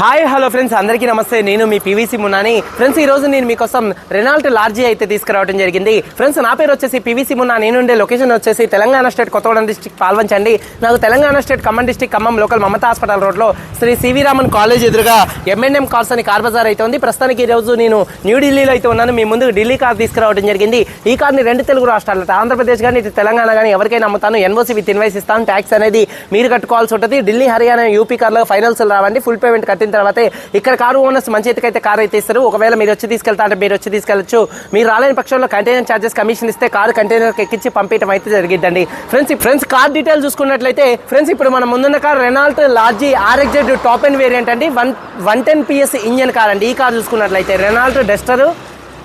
Hi hello friends. అందరికీ నమస్తే. నేను మీ పీవీసీ మున్నాని. ఫ్రెండ్స్ ఈ రోజు నేను మీకోసం రెనాల్ట్ లార్జీ అయితే తీసుకురావడం జరిగింది. ఫ్రెండ్స్ నా పేరు వచ్చేసి పీవీసీ మున్నా. నేను ఉండే లొకేషన్ వచ్చేసి తెలంగాణ స్టేట్ కొత్తగూడెం డిస్టిక్ పాల్వంచండి నాకు Telangana state Khammam district Khammam local Mamata hospital రోడ్లో శ్రీ సివి రామన్ కాలేజ్ ఎదురుగా ఎంఎన్ఎం కార్స్ అని కార్ బజార్ అయితే ఉంది. ప్రస్తుతానికి ఈ రోజు నేను న్యూఢిల్లీలో అయితే ఉన్నాను. మీ ముందు ఢిల్లీ కార్ తీసుకురావడం జరిగింది. ఈ కార్ని రెండు తెలుగు రాష్ట్రాలు ఆంధ్రప్రదేశ్ కానీ ఇటు తెలంగాణ కానీ ఎవరికైనా అమ్ముతాను. ఎన్ఓసి విత్ ఇన్వైస్ ఇస్తాను. ట్యాక్స్ అనేది మీరు కట్టుకోవాల్సి ఉంటుంది. ఢిల్లీ హర్యానా యూపీ కార్లో ఫైనల్స్ రావండి. ఫుల్ పేమెంట్ కట్టి కట్టిన తర్వాత ఇక్కడ కారు ఓనర్స్ మంచి అయితే కారు అయితే ఇస్తారు. ఒకవేళ మీరు వచ్చి తీసుకెళ్తా అంటే మీరు వచ్చి తీసుకెళ్ళచ్చు. మీరు రాలేని పక్షంలో కంటైనర్ చార్జెస్ కమిషన్ ఇస్తే కారు కంటైనర్ ఎక్కించి పంపించడం అయితే జరిగిద్దండి. ఫ్రెండ్స్ ఫ్రెండ్స్ కార్ డీటెయిల్ చూసుకున్నట్లయితే ఫ్రెండ్స్ ఇప్పుడు మనం ముందున్న car Renault Lodgy RXZ top end variant అండి. One one ten PS engine car అండి ఈ కార్ చూసుకున్నట్లయితే రెనాల్ట్ డెస్టర్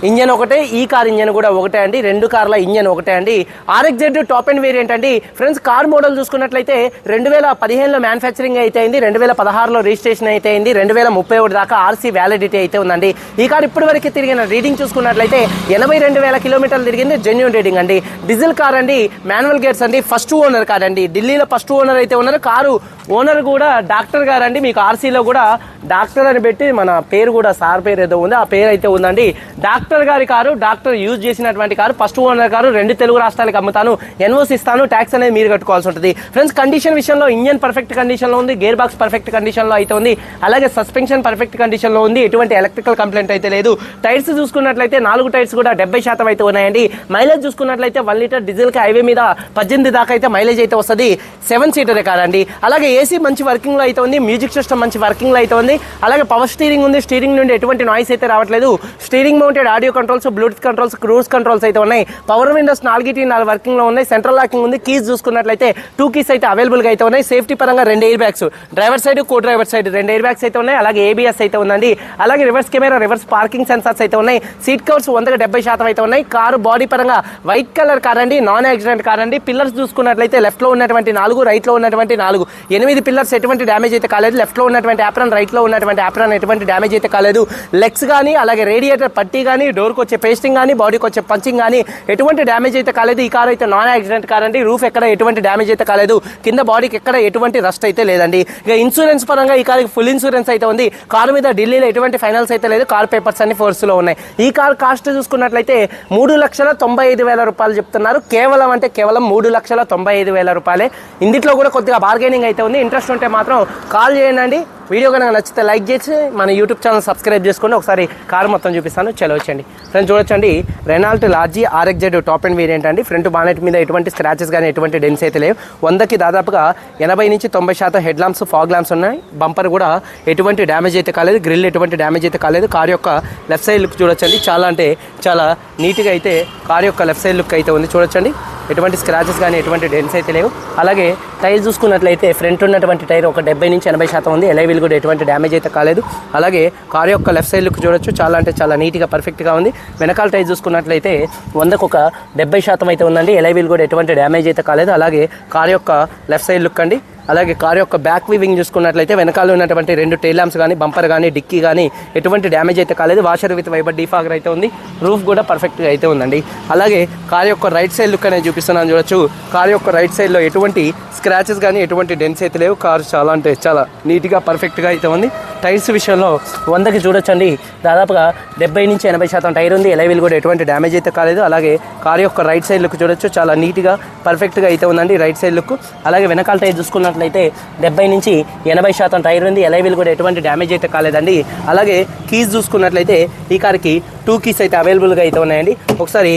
ఇంజన్ ఒకటే ఈ కార్ ఇంజన్ కూడా ఒకటే అండి. రెండు కార్ల ఇంజన్ ఒకటే అండి. ఆర్ఎక్జెడ్ టాప్ అండ్ వేరియంట్ అండి. ఫ్రెండ్స్ కార్ మోడల్ చూసుకున్నట్లయితే రెండు వేల పదిహేనులో మ్యానుఫ్యాక్చరింగ్ అయితే అయింది రెండు వేల పదహారులో రిజిస్ట్రేషన్ అయితే అయింది రెండు వేల ముప్పై ఒకటి దాకా ఆర్సీ వ్యాలిడిటీ అయితే ఉందండి. ఈ కార్ ఇప్పటి వరకు తిరిగిన రీడింగ్ చూసుకున్నట్లయితే ఎనభై రెండు వేల కిలోమీటర్లు తిరిగింది జెన్యున్ రీడింగ్ అండి. డీజిల్ కార్ అండి మాన్యువల్ గేట్స్ అండి ఫస్ట్ ఓనర్ కార్ అండి. ఢిల్లీలో ఫస్ట్ ఓనర్ అయితే ఉన్నారు. కారు ఓనర్ కూడా డాక్టర్ గారు అండి. మీకు ఆర్సీలో కూడా డాక్టర్ అని పెట్టి మన పేరు కూడా సార్ పేరు ఏదో ఉంది. ఆ పేరు అయితే ఉందండి. డాక్టర్ గారి కారు డాక్టర్ యూజ్ చేసినటువంటి కారు ఫస్ట్ ఓనర్ కారు రెండు తెలుగు రాష్ట్రాలకు అమ్ముతాను ఎన్ఓసి ఇస్తాను ట్యాక్స్ అనేది మీరు కట్టుకోవాల్సి ఉంటుంది. ఫ్రెండ్స్ కండిషన్ విషయంలో ఇంజన్ పర్ఫెక్ట్ కండిషన్లో ఉంది గేర్ బాక్స్ పర్ఫెక్ట్ కండిషన్లో అయితే ఉంది అలాగే సస్పెన్షన్ పర్ఫెక్ట్ కండిషన్లో ఉంది ఎటువంటి ఎలక్ట్రికల్ కంప్లైంట్ అయితే లేదు. టైర్స్ చూసుకున్నట్లయితే నాలుగు టైర్స్ కూడా డెబ్బై శాతం అయితే ఉన్నాయండి. మైలేజ్ చూసుకున్నట్లయితే వన్ లీటర్ డీజిల్కి హైవే మీద పద్దెనిమిది దాకా అయితే మైలేజ్ అయితే వస్తుంది. సెవెన్ సీటరే కారండి అలాగే ఏసీ మంచి వర్కింగ్లో అయితే ఉంది మ్యూజిక్ సిస్టమ్ మంచి వర్కింగ్లో అయితే ఉంది. అలాగే పవర్ స్టీరింగ్ ఉంది స్టీరింగ్ నుండి ఎటువంటి నాయిస్ అయితే రావట్లేదు. Steering mounted audio controls Bluetooth controls cruise controls అయితే ఉన్నాయి. పవర్ విండోస్ నాలుగిటి నాలుగు వర్కింగ్లో ఉన్నాయి. సెంట్రల్ లాకింగ్ ఉంది. కీస్ చూసుకున్నట్లయితే టూ కీస్ అయితే అవైలబుల్గా అయితే ఉన్నాయి. సేఫ్టీ పరంగా రెండు air bags driver side co driver side రెండు ఎయిర్ బ్యాగ్స్ అయితే ఉన్నాయి. అలాగే ఏబిఎస్ అయితే ఉందండి. అలాగే reverse camera reverse parking sensors అయితే ఉన్నాయి. సీట్ కవర్స్ వందగా డెబ్బై శాతం అయితే ఉన్నాయి. కారు బాడీ పరంగా వైట్ కలర్ కార్ అండి నాన్ యాక్సిడెంట్ కార్ అండి పిల్లర్స్ చూసుకున్నట్లయితే లెఫ్ట్లో ఉన్నటువంటి నాలుగు రైట్లో ఉన్నటువంటి నాలుగు. ఎనిమిది పిల్లర్స్ ఎటువంటి డ్యామేజ్ అయితే కాలేదు. లెఫ్ట్లో ఉన్నటువంటి యాప్రాన్ రైట్లో ఉన్నటువంటి యాప్రాన్ ఎటువంటి డ్యామేజ్ అయితే కాలేదు. లెగ్స్ కానీ అలాగే రేడియేటర్ పట్టీ కానీ డోర్కి వచ్చే పేస్టింగ్ కానీ బాడీకి వచ్చే పంచింగ్ కానీ ఎటువంటి డ్యామేజ్ అయితే కాలేదు. ఈ కార్ అయితే నాన్ యాక్సిడెంట్ కార్ అండి రూఫ్ ఎక్కడ ఎటువంటి డ్యామేజ్ అయితే కాలేదు. కింద బాడీకి ఎక్కడ ఎటువంటి రస్ట్ అయితే లేదండి. ఇక ఇన్సూరెన్స్ పరంగా ఈ కార్కి ఫుల్ ఇన్సూరెన్స్ అయితే ఉంది. కారు మీద ఢిల్లీలో ఎటువంటి ఫైనల్స్ అయితే లేదు. కార్ పేపర్స్ అన్ని ఫోర్స్లో ఉన్నాయి. ఈ కార్ కాస్ట్ చూసుకున్నట్లయితే మూడు లక్షల తొంభై ఐదు వేల రూపాయలు చెప్తున్నారు. కేవలం అంటే కేవలం మూడు లక్షల తొంభై ఐదు వేల రూపాయలే. ఇందులో కూడా కొద్దిగా బార్గెనింగ్ అయితే ఉంది. ఇంట్రెస్ట్ ఉంటే మాత్రం కాల్ చేయండి. వీడియో కనుక నచ్చితే లైక్ చేసి మన యూట్యూబ్ ఛానల్ సబ్స్క్రైబ్ చేసుకోండి ఒకసారి కారు మొత్తం చూపిస్తాను. చలవచ్చండి ఫ్రెండ్స్ చూడొచ్చండి. Renault Lodgy RXZ top end variant అండి. ఫ్రంట్ బానెట్ మీద ఎటువంటి స్క్రాచెస్ కానీ ఎటువంటి డెన్స్ అయితే లేవు. వందకి దాదాపుగా ఎనభై నుంచి తొంభై శాతం హెడ్ లాంప్స్ ఫాగ్ లాంప్స్ ఉన్నాయి. బంపర్ కూడా ఎటువంటి డ్యామేజ్ అయితే కాలేదు. గ్రిల్ ఎటువంటి డ్యామేజ్ అయితే కాలేదు. కార్ యొక్క లెఫ్ట్ సైడ్ లుక్ చూడొచ్చండి. చాలా అంటే చాలా నీట్గా అయితే కార్ యొక్క లెఫ్ట్ సైడ్ లుక్ అయితే ఉంది. చూడొచ్చండి. ఎటువంటి స్క్రాచెస్ కానీ ఎటువంటి డెన్స్ అయితే లేవు. అలాగే టైర్ చూసుకున్నట్లయితే ఫ్రంట్ ఉన్నటువంటి టైర్ ఒక డెబ్బై నుంచి ఎనభై శాతం ఉంది. ఎలైవిల్ కూడా ఎటువంటి డ్యామేజ్ అయితే కాలేదు. అలాగే కార్ యొక్క లెఫ్ట్ సైడ్ లుక్ చూడొచ్చు. చాలా అంటే చాలా నీట్గా పర్ఫెక్ట్గా ఉంది. వెనకాల టైర్ చూసుకున్నట్లయితే వందకు ఒక డెబ్బై శాతం అయితే ఉందండి. ఎలైవిల్ కూడా ఎటువంటి డ్యామేజ్ అయితే కాలేదు. అలాగే కార్ యొక్క లెఫ్ట్ సైడ్ లుక్ అండి. అలాగే కార్ యొక్క బ్యాక్ వీవింగ్ చూసుకున్నట్లయితే వెనకాల ఉన్నటువంటి రెండు టైల్ ల్యాంప్స్ కానీ బంపర్ కానీ డిక్కీ కానీ ఎటువంటి డ్యామేజ్ అయితే కాలేదు. వాషర్ విత్ వైబర్ డీఫాగర్ అయితే ఉంది. రూఫ్ కూడా పర్ఫెక్ట్గా అయితే ఉందండి. అలాగే కార్ యొక్క రైట్ సైడ్ లుక్ అనేది చూపిస్తున్నాను చూడొచ్చు. కార్ యొక్క రైట్ సైడ్లో ఎటువంటి స్క్రాచెస్ కానీ ఎటువంటి డెన్స్ అయితే లేవు. కార్ చాలా అంటే చాలా నీట్గా పర్ఫెక్ట్గా అయితే ఉంది. టైర్స్ విషయంలో వందకి చూడొచ్చండి. దాదాపుగా డెబ్బై నుంచి ఎనభై శాతం టైర్ ఉంది. ఎలైవిల్ కూడా ఎటువంటి డ్యామేజ్ అయితే కాలేదు. అలాగే కార్ యొక్క రైట్ సైడ్ లుక్ చూడొచ్చు. చాలా నీట్గా పర్ఫెక్ట్గా అయితే ఉందండి రైట్ సైడ్ లుక్. అలాగే వెనకాల టైర్ చూసుకున్నట్లయితే డెబ్బై నుంచి ఎనభై శాతం టైర్ ఉంది. ఎలైవిల్ కూడా ఎటువంటి డ్యామేజ్ అయితే కాలేదండి. అలాగే కీస్ చూసుకున్నట్లయితే ఈ కార్కి టూ కీస్ అయితే అవైలబుల్గా అయితే ఉన్నాయండి. ఒకసారి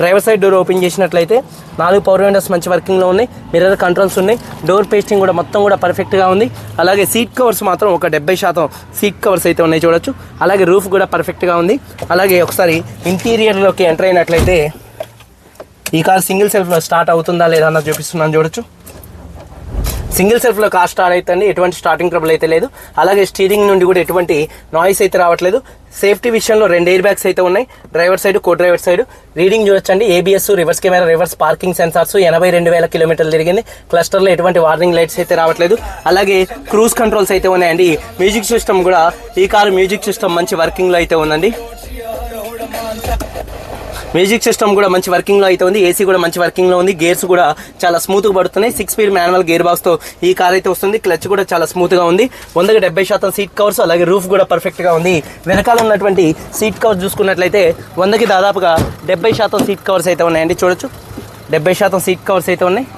డ్రైవర్ సైడ్ డోర్ ఓపెన్ చేసినట్లయితే నాలుగు పవర్ విండోస్ మంచి వర్కింగ్లో ఉన్నాయి మిర్రర్ కంట్రోల్స్ ఉన్నాయి డోర్ పేస్టింగ్ కూడా మొత్తం కూడా పర్ఫెక్ట్గా ఉంది. అలాగే సీట్ కవర్స్ మాత్రం ఒక డెబ్బై శాతం సీట్ కవర్స్ అయితే ఉన్నాయి చూడొచ్చు. అలాగే రూఫ్ కూడా పర్ఫెక్ట్గా ఉంది. అలాగే ఒకసారి ఇంటీరియర్లోకి ఎంటర్ అయినట్లయితే ఈ కార్ సింగిల్ సెల్ఫ్లో స్టార్ట్ అవుతుందా లేదా అన్నది చూపిస్తున్నాను చూడొచ్చు. సింగిల్ సెల్ఫ్లో కార్ స్టార్ట్ అయితే ఎటువంటి స్టార్టింగ్ ట్రబుల్ అయితే లేదు. అలాగే స్టీరింగ్ నుండి కూడా ఎటువంటి నాయిస్ అయితే రావట్లేదు. సేఫ్టీ విషయంలో రెండు ఎయిర్ బ్యాగ్స్ అయితే ఉన్నాయి. Driver side co driver side reading చూడొచ్చండి ABS reverse camera reverse parking sensors ఎనభై రెండు వేల కిలోమీటర్లు తిరిగింది. క్లస్టర్లో ఎటువంటి వార్నింగ్ లైట్స్ అయితే రావట్లేదు. అలాగే క్రూజ్ కంట్రోల్స్ అయితే ఉన్నాయండి. మ్యూజిక్ సిస్టమ్ కూడా ఈ కారు మ్యూజిక్ సిస్టమ్ మంచి వర్కింగ్లో అయితే ఉందండి. మ్యూజిక్ సిస్టమ్ కూడా మంచి వర్కింగ్లో అయితే ఉంది. ఏసీ కూడా మంచి వర్కింగ్లో ఉంది. గేర్స్ కూడా చాలా స్మూత్గా పడుతున్నాయి. సిక్స్ స్పీడ్ మాన్యువల్ గేర్ బాక్స్తో ఈ కార్ అయితే వస్తుంది. క్లచ్ కూడా చాలా స్మూత్గా ఉంది. వందకి డెబ్బై శాతం సీట్ కవర్స్ అలాగే రూఫ్ కూడా పర్ఫెక్ట్గా ఉంది. వెనకాల ఉన్నటువంటి సీట్ కవర్స్ చూసుకున్నట్లయితే వందకి దాదాపుగా డెబ్బై శాతం సీట్ కవర్స్ అయితే ఉన్నాయండి. చూడొచ్చు. డెబ్బై శాతం సీట్ కవర్స్ అయితే ఉన్నాయి.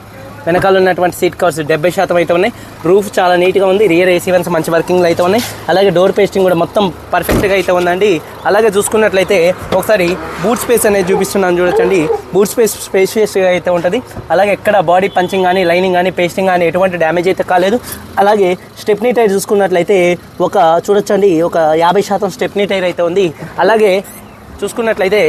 వెనకాల ఉన్నటువంటి సీట్ కవర్స్ డెబ్బై శాతం అయితే ఉన్నాయి. రూఫ్ చాలా నీట్గా ఉంది. రియర్ ఏసీ వన్స్ మంచి వర్కింగ్లు అయితే ఉన్నాయి. అలాగే డోర్ పేస్టింగ్ కూడా మొత్తం పర్ఫెక్ట్గా అయితే ఉందండి. అలాగే చూసుకున్నట్లయితే ఒకసారి బూట్ స్పేస్ అనేది చూపిస్తున్నాను చూడొచ్చండి. బూట్ స్పేస్ స్పేషియస్గా అయితే ఉంటుంది. అలాగే ఎక్కడ బాడీ పంచింగ్ కానీ లైనింగ్ కానీ పేస్టింగ్ కానీ ఎటువంటి డ్యామేజ్ అయితే కాలేదు. అలాగే స్టెప్నీ టైర్ చూసుకున్నట్లయితే ఒక చూడొచ్చండి. ఒక యాభై శాతం స్టెప్నీ టైర్ అయితే ఉంది. అలాగే చూసుకున్నట్లయితే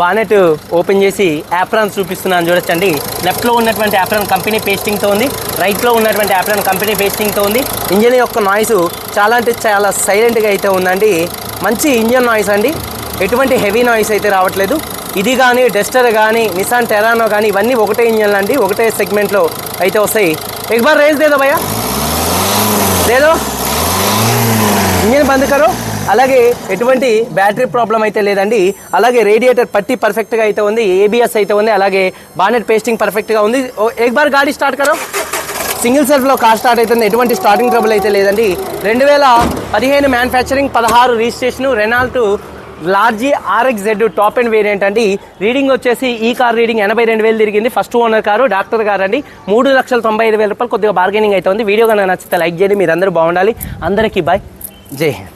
బానెట్ ఓపెన్ చేసి యాప్రాన్ చూపిస్తున్నాను చూడొచ్చండి. లెఫ్ట్లో ఉన్నటువంటి యాప్రాన్ కంపెనీ పేస్టింగ్తో ఉంది. రైట్లో ఉన్నటువంటి యాప్రాన్ కంపెనీ పేస్టింగ్తో ఉంది. ఇంజన్ యొక్క నాయిస్ చాలా అంటే చాలా సైలెంట్గా అయితే ఉందండి. మంచి ఇంజన్ నాయిస్ అండి. ఎటువంటి హెవీ నాయిస్ అయితే రావట్లేదు. ఇది కానీ డెస్టర్ కానీ నిసాన్ టెరానో కానీ ఇవన్నీ ఒకటే ఇంజన్లు అండి. ఒకటే సెగ్మెంట్లో అయితే వస్తాయి. ఎక్బార్ రేస్ దేదో భయ్యా. లేదో ఇంజన్ బంద్ కరో? అలాగే ఎటువంటి బ్యాటరీ ప్రాబ్లం అయితే లేదండి. అలాగే రేడియేటర్ పట్టి పర్ఫెక్ట్గా అయితే ఉంది ఏబిఎస్ అయితే ఉంది అలాగే బానెట్ పేస్టింగ్ పర్ఫెక్ట్గా ఉంది. ఓ, బార్ గాడి స్టార్ట్ కదా. సింగిల్ సెల్ఫ్లో కార్ స్టార్ట్ అవుతుంది ఎటువంటి స్టార్టింగ్ ట్రబుల్ అయితే లేదండి. రెండు వేల పదిహేను మ్యానుఫ్యాక్చరింగ్ పదహారు registration Renault Lodgy RX Z top and variant అండి. రీడింగ్ వచ్చేసి ఈ కార్ రీడింగ్ ఎనభై రెండు వేలు తిరిగింది. ఫస్ట్ ఓనర్ కారు డాక్టర్ గారు అండి మూడు లక్షల తొంభై ఐదు వేల రూపాయలు కొద్దిగా బార్గెనింగ్ అయితే ఉంది. వీడియో కనుక నచ్చితే లైక్ చేయండి మీరు అందరూ బాగుండాలి. అందరికీ బాయ్ జై హింద్.